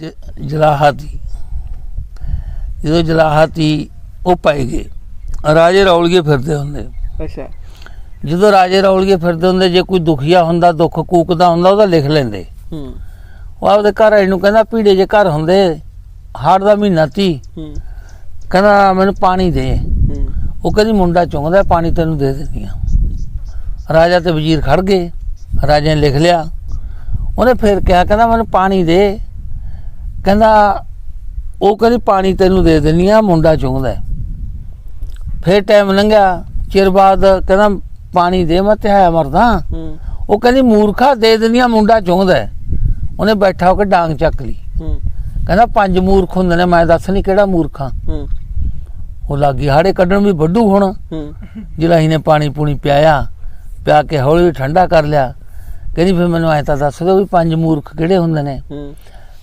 ਜ- ਜਲਾਹਤੀ। ਜਦੋਂ ਜਲਾਹਤੀ ਉਹ ਪੈ ਗਏ। ਰਾਜੇ ਰੌਲਗੇ ਫਿਰਦੇ ਹੁੰਦੇ। ਅੱਛਾ। ਜਦੋਂ ਰਾਜੇ ਰੌਲਗੇ ਫਿਰਦੇ ਹੁੰਦੇ ਜੇ ਕੋਈ ਦੁਖੀਆ ਹੁੰਦਾ ਦੁੱਖ ਕੂਕਦਾ ਹੁੰਦਾ ਉਹਦਾ ਲਿਖ ਲੈਂਦੇ। ਹੂੰ। ਉਹ ਆਪਦੇ ਘਰ ਵਾਲੇ ਨੂੰ ਕਹਿੰਦਾ ਪੀੜੇ ਜੇ ਘਰ ਹੁੰਦੇ ਹਾੜ ਦਾ ਮਹੀਨਾ ਤੀ ਹੂੰ। ਕਹਿੰਦਾ ਮੈਨੂੰ ਪਾਣੀ ਦੇ। ਉਹ ਕਹਿੰਦੀ ਮੁੰਡਾ ਚੁੰਗਦਾ ਪਾਣੀ ਤੈਨੂੰ ਦੇ ਦਿੰਦੀ ਆ ਰਾਜਾ ਤੇ ਵਜ਼ੀਰ ਖੜ ਗਏ। ਰਾਜੇ ਨੇ ਲਿਖ ਲਿਆ। ਉਹਨੇ ਫਿਰ ਕਿਹਾ ਕਹਿੰਦਾ ਮੈਨੂੰ ਪਾਣੀ ਦੇ। ਕਹਿੰਦਾ ਉਹ ਕਹਿੰਦੀ ਪਾਣੀ ਤੈਨੂੰ ਦੇ ਦਿੰਦੀ ਆ ਮੁੰਡਾ ਚੁੰਗਦਾ। ਫਿਰ ਟਾਈਮ ਲੰਘਿਆ ਚਿਰ ਬਾਅਦ ਕਹਿੰਦਾ ਪਾਣੀ ਦੇ ਮੈਂ ਮਰਦਾ। ਹੂੰ। ਉਹ ਕਹਿੰਦੀ ਮੂਰਖਾ ਦੇ ਦਿੰਦੀ ਆ ਮੁੰਡਾ ਚੁੰਗਦਾ। ਉਹਨੇ ਬੈਠਾ ਹੋ ਕੇ ਡਾਂਗ ਚੱਕ ਲਈ। ਕਹਿੰਦਾ ਪੰਜ ਮੂਰਖ ਹੁੰਦੇ ਨੇ ਮੈਂ ਦੱਸ ਨਹੀਂ ਕਿਹੜਾ ਮੂਰਖਾਂ ਉਹ ਲੱਗੀ ਹਾੜੇ ਕੱਢਣ ਵੀ ਵੱਡੂ ਹੁਣ। ਜਲਾਹੀ ਨੇ ਪਾਣੀ ਪੂਣੀ ਪਿਆਇਆ ਪਿਆ ਕੇ ਹੌਲੀ ਹੌਲੀ ਠੰਡਾ ਕਰ ਲਿਆ। ਕਹਿੰਦੀ ਫਿਰ ਮੈਨੂੰ ਐ ਤਾਂ ਦੱਸ ਦਿਓ ਵੀ ਪੰਜ ਮੂਰਖ ਕਿਹੜੇ ਹੁੰਦੇ ਨੇ।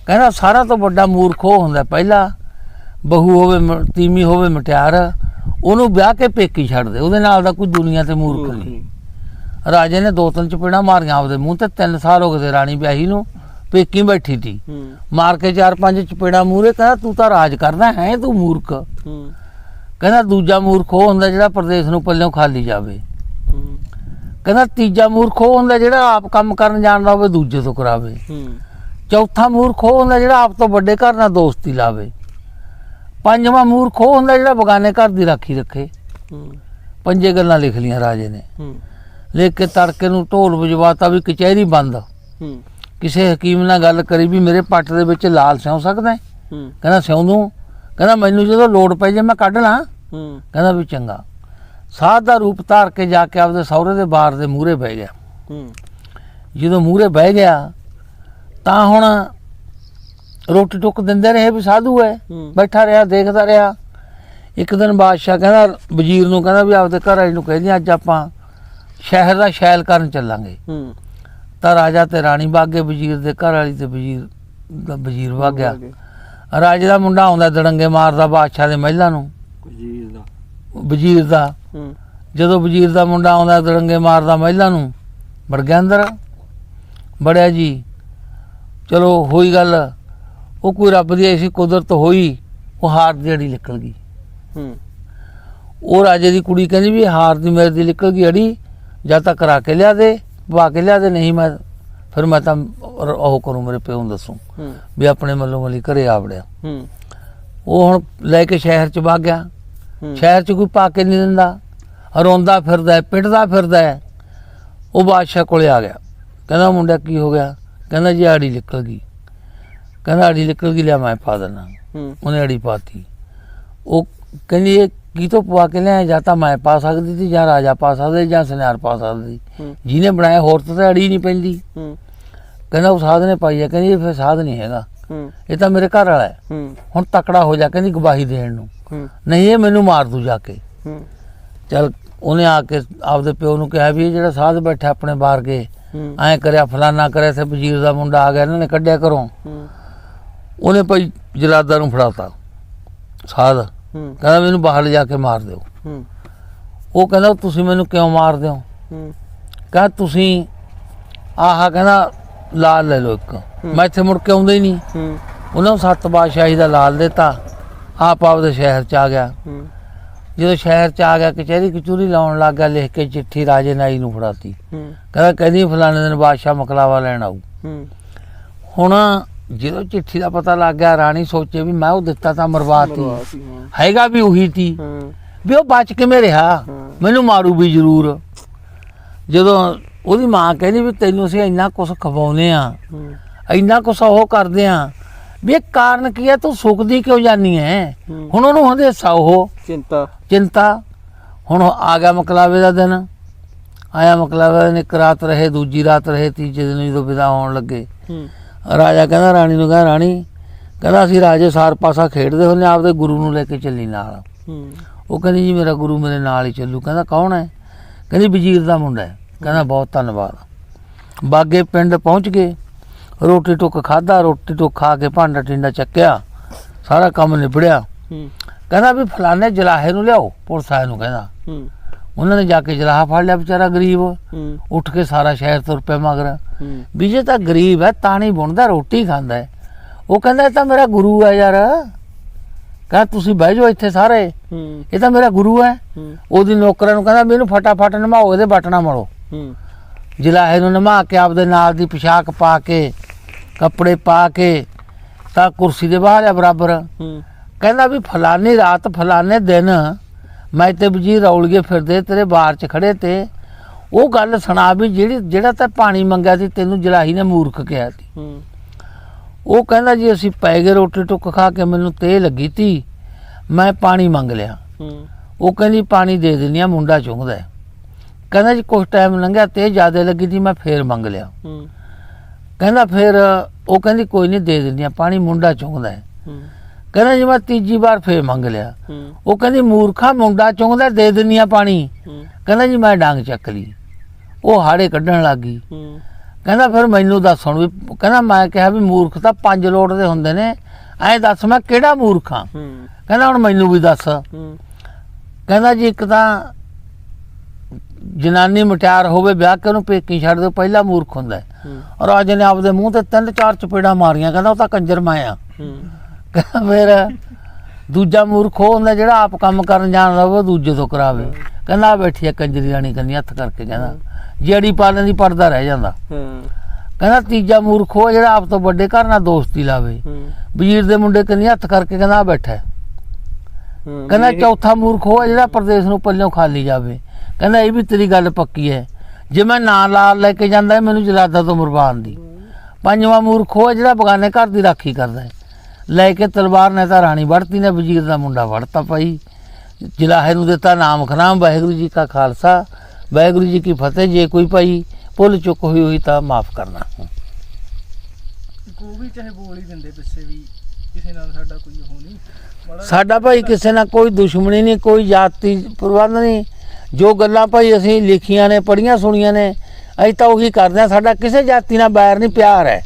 ਕਹਿੰਦਾ ਸਾਰਾ ਤੋਂ ਵੱਡਾ ਮੂਰਖ ਉਹ ਹੁੰਦਾ ਪਹਿਲਾ ਬਹੂ ਹੋਵੇ ਤੀਮੀ ਹੋਵੇ ਮਟਿਆਰ ਉਹਨੂੰ ਵਿਆਹ ਕੇ ਪੇਕੀ ਛੱਡ ਦੇ ਉਹਦੇ ਨਾਲ ਦਾ ਕੋਈ ਦੁਨੀਆ ਤੇ ਮੂਰਖ ਨਹੀਂ। ਰਾਜੇ ਨੇ ਦੋ ਤਿੰਨ ਚਪੇੜਾਂ ਮਾਰੀਆਂ ਆਪਦੇ ਮੂੰਹ ਤੇ ਤਿੰਨ ਸਾਲ ਹੋ ਗਏ ਤੇ ਰਾਣੀ ਵਿਆਹੀ ਨੂੰ ਪੇਕੀ ਬੈਠੀ ਹੂੰ। ਮਾਰ ਕੇ ਚਾਰ ਪੰਜ ਚਪੇੜਾਂ ਮੂਰੇ ਕਹਿੰਦਾ ਤੂੰ ਤਾਂ ਰਾਜ ਕਰਦਾ ਹੈ ਤੂੰ ਮੂਰਖ। ਕਹਿੰਦਾ ਦੂਜਾ ਮੂਰਖ ਉਹ ਹੁੰਦਾ ਜਿਹੜਾ ਪ੍ਰਦੇਸ਼ ਨੂੰ ਪੱਲਿਓਂ ਖਾਲੀ ਜਾਵੇ। ਕਹਿੰਦਾ ਤੀਜਾ ਮੂਰਖ ਉਹ ਹੁੰਦਾ ਜਿਹੜਾ ਆਪ ਕੰਮ ਕਰਨ ਜਾਣਦਾ ਹੋਵੇ ਦੂਜੇ ਤੋਂ ਕਰਾਵੇ। ਚੌਥਾ ਮੂਰਖ ਉਹ ਹੁੰਦਾ ਜਿਹੜਾ ਆਪ ਤੋਂ ਵੱਡੇ ਘਰ ਨਾਲ ਦੋਸਤੀ ਲਾਵੇ। ਪੰਜਵਾਂ ਮੂਰਖ ਉਹ ਹੁੰਦਾ ਜਿਹੜਾ ਬਗਾਨੇ ਘਰ ਦੀ ਰਾਖੀ ਰੱਖੇ। ਹੂੰ। ਪੰਜੇ ਗੱਲਾਂ ਲਿਖ ਲੀਆਂ ਰਾਜੇ ਨੇ। ਹੂੰ। ਲਿਖ ਕੇ ਤੜਕੇ ਨੂੰ ਢੋਲ ਵਜਵਾਤਾ ਵੀ ਕਚਹਿਰੀ ਬੰਦ। ਹੂੰ। ਕਿਸੇ ਹਕੀਮ ਨਾਲ ਗੱਲ ਕਰੀ ਵੀ ਮੇਰੇ ਪੱਟ ਦੇ ਵਿੱਚ ਲਾਲ ਸਿਉਂ ਸਕਦਾ ਕਹਿੰਦਾ ਸਿਉਂ ਦੂੰ। ਕਹਿੰਦਾ ਮੈਨੂੰ ਜਦੋਂ ਲੋੜ ਪੈ ਜੇ ਮੈਂ ਕੱਢ ਲਾਂ। ਹੂੰ। ਕਹਿੰਦਾ ਵੀ ਚੰਗਾ। ਸਾਧ ਦਾ ਰੂਪ ਧਾਰ ਕੇ ਜਾ ਕੇ ਆਪਦੇ ਸਹੁਰੇ ਦੇ ਬਾਰ ਦੇ ਮੂਹਰੇ ਬਹਿ ਗਿਆ। ਹੂੰ। ਜਦੋਂ ਮੂਹਰੇ ਬਹਿ ਗਿਆ ਤਾਂ ਹੁਣ ਰੋਟੀ ਟੁੱਕ ਦਿੰਦੇ ਰਹੇ ਵੀ ਸਾਧੂ ਹੈ ਬੈਠਾ ਰਿਹਾ ਦੇਖਦਾ ਰਿਹਾ। ਇੱਕ ਦਿਨ ਬਾਦਸ਼ਾਹ ਕਹਿੰਦਾ ਵਜ਼ੀਰ ਨੂੰ ਕਹਿੰਦਾ ਵੀ ਆਪਦੇ ਘਰ ਵਾਲੀ ਨੂੰ ਕਹਿੰਦੇ ਅੱਜ ਆਪਾਂ ਸ਼ਹਿਰ ਦਾ ਸ਼ੈਲ ਕਰਨ ਚੱਲਾਂਗੇ। ਹੂੰ। ਤਾਂ ਰਾਜਾ ਤੇ ਰਾਣੀ ਬਾਗੇ ਵਜ਼ੀਰ ਦੇ ਘਰ ਵਾਲੀ ਤੇ ਵਜ਼ੀਰ ਦਾ ਵਜ਼ੀਰ ਵਗ। ਗਿਆ ਰਾਜੇ ਦਾ ਮੁੰਡਾ ਆਉਂਦਾ ਦੜੰਗੇ ਮਾਰਦਾ ਬਾਦਸ਼ਾਹ ਦੇ ਮਹਿਲਾਂ ਨੂੰ। ਦਾ। ਵਜ਼ੀਰ ਦਾ। ਹੂੰ। ਜਦੋਂ ਵਜ਼ੀਰ ਦਾ ਮੁੰਡਾ ਆਉਂਦਾ ਦੜੰਗੇ ਮਾਰਦਾ ਮਹਿਲਾ ਨੂੰ ਵੜ ਗਿਆ ਅੰਦਰ। ਬੜਿਆ ਜੀ ਚਲੋ ਹੋਈ ਗੱਲ। ਉਹ ਕੋਈ ਰੱਬ ਦੀ ਐਸੀ ਕੁਦਰਤ ਹੋਈ ਉਹ ਹਾਰ ਦੀ ਅੜੀ ਨਿਕਲ ਗਈ। ਹੂੰ। ਉਹ ਰਾਜੇ ਦੀ ਕੁੜੀ ਕਹਿੰਦੀ ਵੀ ਹਾਰ ਦੀ ਮੇਰੇ ਦੀ ਨਿਕਲ ਗਈ ਅੜੀ ਜਾਂ ਤਾਂ ਕਰਾ ਕੇ ਲਿਆ ਦੇ ਪਵਾ ਕੇ ਲਿਆ ਦੇ ਨਹੀਂ ਮੈਂ ਫਿਰ ਮੈਂ ਤਾਂ ਉਹ ਕਰੂੰ ਮੇਰੇ ਪਿਓ ਨੂੰ ਦੱਸੂ ਵੀ ਆਪਣੇ ਮੱਲੋਂ ਮਲੀ ਘਰੇ ਆ ਵੜਿਆ। ਹੂੰ। ਉਹ ਹੁਣ ਲੈ ਕੇ ਸ਼ਹਿਰ ਚ ਵਗ ਗਿਆ। ਸ਼ਹਿਰ ਚ ਕੋਈ ਪਾ ਕੇ ਨਹੀਂ ਦਿੰਦਾ। ਰੋਂਦਾ ਫਿਰਦਾ ਪਿੱਟਦਾ ਫਿਰਦਾ। ਉਹ ਬਾਦਸ਼ਾਹ ਕੋਲੇ ਆ ਗਿਆ। ਕਹਿੰਦਾ ਮੁੰਡਾ ਕੀ ਹੋ ਗਿਆ? ਕਹਿੰਦਾ ਜੀ ਆੜੀ ਨਿਕਲ ਗਈ। ਕਹਿੰਦਾ ਆੜੀ ਨਿਕਲ ਗਈ ਲਿਆ ਮੈਂ ਪਾ ਦੇਣਾ ਹੂੰ। ਉਹਨੇ ਆੜੀ ਪਾਤੀ। ਉਹ ਕਹਿੰਦੀ ਇਹ ਕੀ ਤੋਂ ਪਵਾ ਕੇ ਲਿਆ ਜਾਂ ਤਾਂ ਮੈਂ ਪਾ ਸਕਦੀ ਸੀ ਜਾਂ ਰਾਜਾ ਪਾ ਸਕਦਾ ਜਾਂ ਸੁਨਿਆਰ ਪਾ ਸਕਦੀ ਜਿਹਨੇ ਬਣਾਇਆ ਹੋਰ ਤਾਂ ਅੜੀ ਨਹੀਂ ਪੈਂਦੀ। ਹੂੰ। ਕਹਿੰਦਾ ਉਹ ਸਾਧ ਨੇ ਪਾਈ ਹੈ ਕਹਿੰਦੀ ਇਹ ਫਿਰ ਸਾਧ ਨਹੀਂ ਹੈਗਾ। ਇਹ ਤਾਂ ਮੇਰੇ ਘਰ ਵਾਲਾ ਹੈ। ਹੁਣ ਤਕੜਾ ਹੋ ਜਾ ਕਹਿੰਦੀ ਗਵਾਹੀ ਦੇਣ ਨੂੰ। ਨਹੀਂ ਇਹ ਮੈਨੂੰ ਮਾਰ ਦੂ ਜਾ ਕੇ। ਚਲ ਉਹਨੇ ਆ ਕੇ ਆਪਦੇ ਪਿਓ ਨੂੰ ਕਿਹਾ ਵੀ ਇਹ ਜਿਹੜਾ ਸਾਧ ਬੈਠਾ ਆਪਣੇ ਬਾਹਰ ਕੇ ਐਂ ਕਰਿਆ ਫਲਾਨਾ ਕਰਿਆ ਤੇ ਵਜ਼ੀਰ ਦਾ ਮੁੰਡਾ ਆ ਗਿਆ ਇਹਨਾਂ ਨੇ ਕੱਢਿਆ ਘਰੋਂ। ਉਹਨੇ ਭਾਈ ਜਲਾਦਾ ਨੂੰ ਫੜਾਤਾ ਸਾਧ। ਕਹਿੰਦਾ ਮੈਨੂੰ ਬਾਹਰ ਲਿਜਾ ਕੇ ਮਾਰ ਦਿਓ। ਉਹ ਕਹਿੰਦਾ ਤੁਸੀਂ ਮੈਨੂੰ ਕਿਉਂ ਮਾਰਦੇ ਹੋ ਕਹਿੰਦਾ ਤੁਸੀਂ ਆਹ ਕਹਿੰਦਾ ਲਾਲ ਲੈ ਲਓ ਇੱਕ। ਮੈਂ ਇੱਥੇ ਮੁੜ ਕੇ ਆਉਂਦਾ ਹੀ ਨਹੀਂ। ਉਹਨਾਂ ਨੂੰ ਸੱਤ ਬਾਦਸ਼ਾਹੀ ਦਾ ਲਾਲ ਦਿੱਤਾ। ਆਪ ਆਪਦੇ ਸ਼ਹਿਰ ਚ ਆ ਗਿਆ। ਜਦੋਂ ਸ਼ਹਿਰ ਚ ਆ ਗਿਆ ਕਚਹਿਰੀ ਕਚੂਰੀ ਲਾਉਣ ਲੱਗ ਗਿਆ ਲਿਖ ਕੇ ਚਿੱਠੀ ਰਾਜੇ ਨਾਈ ਨੂੰ ਫੜਾਤੀ। ਕਹਿੰਦਾ ਕਹਿੰਦੀ ਫਲਾਣੇ ਦਿਨ ਬਾਦਸ਼ਾਹ ਮਕਲਾਵਾ ਲੈਣ ਆਊ। ਹੁਣ ਜਦੋਂ ਚਿੱਠੀ ਦਾ ਪਤਾ ਲੱਗ ਗਿਆ ਰਾਣੀ ਸੋਚੇ ਵੀ ਮੈਂ ਉਹ ਦਿੱਤਾ ਤਾਂ ਮਰਵਾਤੀ। ਹੈਗਾ ਵੀ ਉਹੀ ਤੀ। ਵੀ ਉਹ ਬਚ ਕਿਵੇਂ ਰਿਹਾ। ਮੈਨੂੰ ਮਾਰੂ ਵੀ ਜ਼ਰੂਰ। ਜਦੋਂ ਉਹਦੀ ਮਾਂ ਕਹਿੰਦੀ ਵੀ ਤੈਨੂੰ ਅਸੀਂ ਇੰਨਾ ਕੁਝ ਖਵਾਉਨੇ ਆ ਇੰਨਾ ਕੁਝ ਉਹ ਕਰਦੇ ਆ ਵੀ ਇਹ ਕਾਰਨ ਕੀ ਹੈ? ਤੂੰ ਸੁੱਕਦੀ ਕਿਉਂ ਜਾਨੀ ਹੈ। ਹੁਣ ਉਹਨੂੰ ਹੰਦੇਸਾ ਉਹ ਚਿੰਤਾ। ਚਿੰਤਾ। ਹੁਣ ਆ ਗਿਆ ਮਕਲਾਵੇ ਦਾ ਦਿਨ। ਆਇਆ ਮਕਲਾਵੇ ਨੇ ਇੱਕ ਰਾਤ ਰਹੇ ਦੂਜੀ ਰਾਤ ਰਹੇ ਤੀਜੇ ਦਿਨ ਜਦੋਂ ਵਿਦਾ ਹੋਣ ਲੱਗੇ। ਹੂੰ। ਰਾਜਾ ਕਹਿੰਦਾ ਰਾਣੀ ਨੂੰ ਕਹਿੰਦਾ ਰਾਣੀ ਕਹਿੰਦਾ ਅਸੀਂ ਰਾਜੇ ਸਾਰ ਪਾਸਾ ਖੇਡਦੇ ਹੁੰਦੇ ਆਪਦੇ ਗੁਰੂ ਨੂੰ ਲੈ ਕੇ ਚੱਲੀ ਨਾਲ। ਹੂੰ। ਉਹ ਕਹਿੰਦੀ ਜੀ ਮੇਰਾ ਗੁਰੂ ਮੇਰੇ ਨਾਲ ਹੀ ਚੱਲੂ। ਕਹਿੰਦਾ ਕੌਣ ਹੈ ਕਹਿੰਦੀ ਵਜ਼ੀਰ ਦਾ ਮੁੰਡਾ ਹੈ ਕਹਿੰਦਾ ਬਹੁਤ ਧੰਨਵਾਦ। ਬਾਗੇ ਪਿੰਡ ਪਹੁੰਚ ਗਏ। ਰੋਟੀ ਟੁੱਕ ਖਾਦਾ ਰੋਟੀ ਟੁੱਕ ਖਾ ਕੇ ਭਾਂਡਾ ਟਿੰਡਾ ਚੱਕਿਆ ਸਾਰਾ ਕੰਮ ਨਿਬੜਿਆ। ਹੂੰ। ਕਹਿੰਦਾ ਵੀ ਫਲਾਣੇ ਜਲਾਹੇ ਨੂੰ ਲਿਆਓ ਪੁਲਿਸ ਆਏ ਨੂੰ ਕਹਿੰਦਾ। ਹੂੰ। ਉਹਨਾਂ ਨੇ ਜਾ ਕੇ ਜਲਾਹਾ ਫੜ ਲਿਆ ਵਿਚਾਰਾ ਗਰੀਬ। ਉੱਠ ਕੇ ਸਾਰਾ ਸ਼ਹਿਰ ਤੁਰ ਪਿਆ ਮਗਰ ਵੀ ਜੇ ਤਾਂ ਗਰੀਬ ਹੈ ਤਾਂ ਨਹੀਂ ਬੁਣਦਾ ਰੋਟੀ ਖਾਂਦਾ ਹੈ। ਉਹ ਕਹਿੰਦਾ ਇਹ ਤਾਂ ਮੇਰਾ ਗੁਰੂ ਹੈ ਯਾਰ। ਕਹਿੰਦਾ ਤੁਸੀਂ ਬਹਿ ਜਾਓ ਇੱਥੇ ਸਾਰੇ। ਇਹ ਤਾਂ ਮੇਰਾ ਗੁਰੂ ਹੈ। ਉਹਦੀ ਨੌਕਰਾਂ ਨੂੰ ਕਹਿੰਦਾ ਮੈਨੂੰ ਫਟਾਫਟ ਨਮਾਓ ਇਹਦੇ ਬਟਨਾ ਮੜੋ। ਜਿਲਾਹੇ ਨੂੰ ਨਮਾ ਕੇ ਆਪਦੇ ਨਾਲ ਦੀ ਪੋਸ਼ਾਕ ਪਾ ਕੇ ਕੱਪੜੇ ਪਾ ਕੇ ਤਾਂ ਕੁਰਸੀ ਦੇ ਬਾਹਰ ਆ ਬਰਾਬਰ। ਹੂੰ। ਕਹਿੰਦਾ ਵੀ ਫਲਾਨੀ ਰਾਤ ਫਲਾਨੇ ਦਿਨ ਮੈਂ ਤੇ ਵਜ਼ੀਰ ਰੌਲੀਏ ਫਿਰਦੇ ਤੇਰੇ ਬਾਹਰ 'ਚ ਖੜੇ ਤੇ। ਉਹ ਗੱਲ ਸੁਣਾ ਵੀ ਜਿਹੜੀ ਜਿਹੜਾ ਤਾਂ ਪਾਣੀ ਮੰਗਿਆ ਸੀ ਤੈਨੂੰ ਜਲਾਹੀ ਨੇ ਮੂਰਖ ਕਿਹਾ ਸੀ। ਹੂੰ। ਉਹ ਕਹਿੰਦਾ ਜੀ ਅਸੀਂ ਪੈ ਗਏ ਰੋਟੀ ਟੁੱਕ ਖਾ ਕੇ ਮੈਨੂੰ ਤੇ ਲੱਗੀ ਤੀ ਮੈਂ ਪਾਣੀ ਮੰਗ ਲਿਆ। ਹੂੰ। ਉਹ ਕਹਿੰਦੀ ਪਾਣੀ ਦੇ ਦਿੰਦੀ ਆ ਮੁੰਡਾ ਚੁੰਗਦਾ। ਕਹਿੰਦਾ ਜੀ ਕੁਝ ਟਾਈਮ ਲੰਘਿਆ ਤੇ ਜ਼ਿਆਦਾ ਲੱਗੀ ਤੀ ਮੈਂ ਫੇਰ ਮੰਗ ਲਿਆ। ਹੂੰ। ਕਹਿੰਦਾ ਫਿਰ ਉਹ ਕਹਿੰਦੀ ਕੋਈ ਨਹੀਂ ਦੇ ਦਿੰਦੀ ਆ ਪਾਣੀ ਮੁੰਡਾ ਚੁੰਗਦਾ ਹੈ। ਕਹਿੰਦਾ ਜੀ ਮੈਂ ਤੀਜੀ ਵਾਰ ਫੇਰ ਮੰਗ ਲਿਆ। ਉਹ ਕਹਿੰਦੀ ਮੂਰਖਾ ਮੁੰਡਾ ਚੁੰਗਦਾ ਦੇ ਦਿੰਦੀ ਆ ਪਾਣੀ। ਕਹਿੰਦਾ ਜੀ ਮੈਂ ਡਾਂਗ ਚੱਕ ਲਈ। ਉਹ ਹਾੜੇ ਕੱਢਣ ਲੱਗੀ ਕਹਿੰਦਾ ਫਿਰ ਮੈਨੂੰ ਦੱਸ ਹੁਣ ਵੀ ਕਹਿੰਦਾ ਮੈਂ ਕਿਹਾ ਵੀ ਮੂਰਖ ਤਾਂ ਪੰਜ ਲੋਟ ਦੇ ਹੁੰਦੇ ਨੇ। ਐਂ ਦੱਸ ਮੈਂ ਕਿਹੜਾ ਮੂਰਖ ਕਹਿੰਦਾ ਹੁਣ ਮੈਨੂੰ ਵੀ ਦੱਸ। ਕਹਿੰਦਾ ਜੀ ਇੱਕ ਤਾਂ ਜਨਾਨੀ ਮਟਿਆਰ ਹੋਵੇ ਵਿਆਹ ਕੇ ਉਹਨੂੰ ਪੇਕੀ ਛੱਡ ਦਿਓ ਪਹਿਲਾ ਮੂਰਖ ਹੁੰਦਾ ਹੈ। ਔਰ ਰਾਜੇ ਨੇ ਆਪਦੇ ਮੂੰਹ ਤੇ ਤਿੰਨ ਚਾਰ ਚਪੇੜਾਂ ਮਾਰੀਆਂ ਕਹਿੰਦਾ ਉਹ ਤਾਂ ਕੰਜਰ ਮੈਂ ਆ। ਹੂੰ। ਕਹਿੰਦਾ ਫਿਰ ਦੂਜਾ ਮੂਰਖ ਉਹ ਹੁੰਦਾ ਜਿਹੜਾ ਆਪ ਕੰਮ ਕਰਨ ਜਾਣਦਾ ਉਹ ਦੂਜੇ ਤੋਂ ਕਰਾਵੇ। ਕਹਿੰਦਾ ਬੈਠੀ ਆ ਕੰਜਰੀ ਰਾਣੀ ਕੰਨੀ ਹੱਥ ਕਰਕੇ ਕਹਿੰਦਾ। ਜਿਹੜੀ ਪਾਲਣ ਦੀ ਪਰਦਾ ਰਹਿ ਜਾਂਦਾ। ਕਹਿੰਦਾ ਤੀਜਾ ਮੂਰਖ ਉਹ ਜਿਹੜਾ ਆਪ ਤੋਂ ਵੱਡੇ ਘਰ ਨਾਲ ਦੋਸਤੀ ਲਾਵੇ। ਹੂੰ। ਵਜ਼ੀਰ ਦੇ ਮੁੰਡੇ ਕੰਨੀ ਹੱਥ ਕਰਕੇ ਕਹਿੰਦਾ ਬੈਠਾ ਕਹਿੰਦਾ ਚੌਥਾ ਮੂਰਖ ਉਹ ਜਿਹੜਾ ਪ੍ਰਦੇਸ਼ ਨੂੰ ਪੱਲਿਓਂ ਖਾਲੀ ਜਾਵੇ। ਕਹਿੰਦਾ ਇਹ ਵੀ ਤੇਰੀ ਗੱਲ ਪੱਕੀ ਹੈ। ਜੇ ਮੈਂ ਨਾਂ ਲਾਲ ਲੈ ਕੇ ਜਾਂਦਾ ਮੈਨੂੰ ਜਲਾਦਾ ਤੋਂ ਮਰਵਾਨ ਦੀ। ਪੰਜਵਾਂ ਮੂਰਖ ਉਹ ਹੈ ਜਿਹੜਾ ਬਗਾਨੇ ਘਰ ਦੀ ਰਾਖੀ ਕਰਦਾ ਹੈ। ਲੈ ਕੇ ਤਲਵਾਰ ਨੇ ਤਾਂ ਰਾਣੀ ਵੜਤੀ ਨੇ ਵਜ਼ੀਰ ਦਾ ਮੁੰਡਾ ਵੜਤਾ ਭਾਈ। ਜਿਲਾਹੇ ਨੂੰ ਦਿੱਤਾ ਨਾਮ ਖਨਾਮ ਵਾਹਿਗੁਰੂ ਜੀ ਕਾ ਖਾਲਸਾ ਵਾਹਿਗੁਰੂ ਜੀ ਕੀ ਫਤਿਹ। ਜੇ ਕੋਈ ਭਾਈ ਭੁੱਲ ਚੁੱਕ ਹੋਈ ਹੋਈ ਤਾਂ ਮਾਫ ਕਰਨਾ। ਕੋ ਵੀ ਚਾਹੇ ਬੋਲ ਹੀ ਦਿੰਦੇ ਪਿੱਛੇ ਵੀ ਕਿਸੇ ਨਾਲ ਸਾਡਾ ਕੋਈ ਉਹ ਨਹੀਂ। ਸਾਡਾ ਭਾਈ ਕਿਸੇ ਨਾਲ ਕੋਈ ਦੁਸ਼ਮਣੀ ਨਹੀਂ ਕੋਈ ਜਾਤੀ ਪ੍ਰਬੰਧ ਨਹੀਂ। ਜੋ ਗੱਲਾਂ ਭਾਈ ਅਸੀਂ ਲਿਖੀਆਂ ਨੇ ਪੜੀਆਂ ਸੁਣੀਆਂ ਨੇ ਅਸੀਂ ਤਾਂ ਉਹੀ ਕਰਦੇ ਹਾਂ। ਸਾਡਾ ਕਿਸੇ ਜਾਤੀ ਨਾਲ ਬੈਰ ਨਹੀਂ ਪਿਆਰ ਹੈ।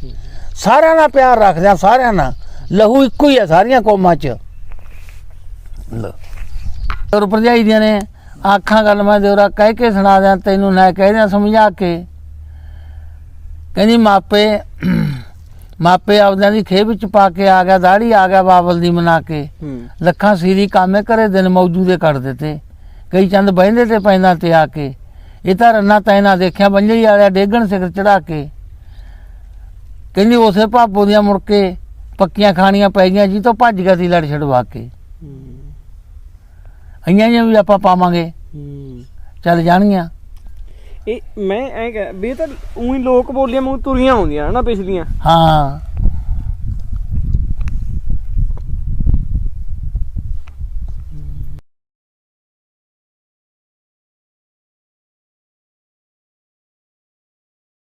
ਸਾਰਿਆਂ ਨਾਲ ਪਿਆਰ ਰੱਖਦੇ ਹਾਂ ਸਾਰਿਆਂ ਨਾਲ। ਲਹੂ ਇੱਕੋ ਹੀ ਹੈ ਸਾਰੀਆਂ ਕੌਮਾਂ 'ਚ। ਲਓ। ਔਰ ਭਰਜਾਈ ਦੀਆਂ ਨੇ ਆਖਾਂ ਗੱਲ ਮੈਂ ਦੇਵਰਾ ਕਹਿ ਕੇ ਸੁਣਾ ਦਿਆਂ ਤੈਨੂੰ ਨਾ ਕਹਿ ਦਿਆਂ ਸਮਝਾ ਕੇ। ਕਹਿੰਦੀ ਮਾਪੇ ਮਾਪੇ ਆਪਦਿਆਂ ਦੀ ਖੇਬ ਵਿੱਚ ਪਾ ਕੇ ਆ ਗਿਆ ਦਾੜੀ ਆ ਗਿਆ ਬਾਬਲ ਦੀ ਮਨਾ ਕੇ। ਲੱਖਾਂ ਸੀਰੀ ਕਾਮੇ ਕਰੇ ਦਿਨ ਮੌਜੂ ਦੇ ਕੱਢ ਦਿੱਤੇ। ਕਈ ਚੰਦ ਬਹਿੰਦੇ ਤੇ ਪੈਂਦਾ ਤੇ ਆ ਕੇ। ਇਹ ਤਾਂ ਰੰਨਾ ਤੈਨਾ ਦੇਖਿਆ ਬੰਜੜੀ ਵਾਲਿਆ ਡੇਗਣ ਸਿਰ ਚੜਾ ਕੇ। ਕਹਿੰਦੀ ਉਸੇ ਭਾਪੋ ਦੀਆਂ ਮੁੜ ਕੇ ਪੱਕੀਆਂ ਖਾਣੀਆਂ ਪੈ ਗਈਆਂ ਜੀ ਤੋਂ ਭੱਜ ਗਿਆ ਸੀ ਲੜ ਛਡਵਾ ਕੇ। ਅਈਆਂ ਜਿਹੀਆਂ ਵੀ ਆਪਾਂ ਪਾਵਾਂਗੇ। ਚੱਲ ਜਾਣਗੀਆਂ। ਇਹ ਮੈਂ ਐ ਕਹਿ ਵੀ ਇਹ ਤਾਂ ਉਹੀ ਲੋਕ ਬੋਲੀਆਂ ਮੂੰਹ ਤੁਰੀਆਂ ਆਉਂਦੀਆਂ ਹਨਾ ਪਿਛਲੀਆਂ। ਹਾਂ।